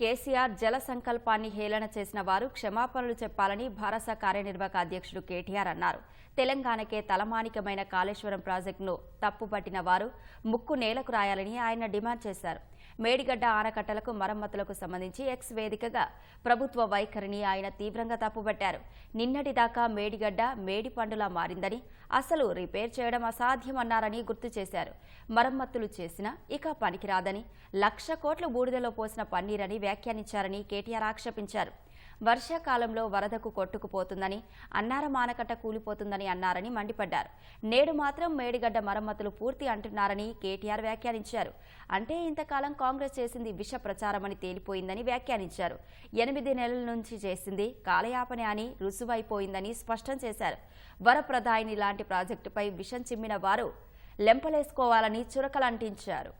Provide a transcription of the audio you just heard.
కేసీఆర్ జల సంకల్పాన్ని హేళన చేసిన వారు క్షమాపణలు చెప్పాలని భారస కార్యనిర్వాహక అధ్యక్షుడు కేటీఆర్ అన్నారు. తెలంగాణకే తలమానికమైన కాళేశ్వరం ప్రాజెక్టును తప్పుపట్టిన వారు ముక్కు నేలకు రాయాలని ఆయన డిమాండ్ చేశారు. మేడిగడ్డ ఆనకట్టలకు మరమ్మతులకు సంబంధించి ఎక్స్ వేదికగా ప్రభుత్వ వైఖరిని ఆయన తీవ్రంగా తప్పుపట్టారు. నిన్నటిదాకా మేడిగడ్డ మేడి పండులా మారిందని అసలు రిపేర్ చేయడం అసాధ్యమన్నారని గుర్తు చేశారు. మరమ్మతులు చేసినా ఇక పనికిరాదని లక్ష కోట్ల బూడిదలో పోసిన పన్నీరని వ్యాఖ్యానించారని కేటీఆర్ ఆక్షేపించారు. వర్షాకాలంలో వరదకు కొట్టుకుపోతుందని అన్నారం ఆనకట్ట కూలిపోతుందని అన్నారని మండిపడ్డారు. నేడు మాత్రం మేడిగడ్డ మరమ్మతులు పూర్తి అంటున్నారని కేటీఆర్ వ్యాఖ్యానించారు. అంటే ఇంతకాలం కాంగ్రెస్ చేసింది విష ప్రచారమని తేలిపోయిందని వ్యాఖ్యానించారు. ఎనిమిది నెలల నుంచి చేసింది కాలయాపనే అని రుసువైపోయిందని స్పష్టం చేశారు. వరప్రదాయిని లాంటి ప్రాజెక్టుపై విషం చిమ్మిన వారు లెంపలేసుకోవాలని చురకలంటించారు.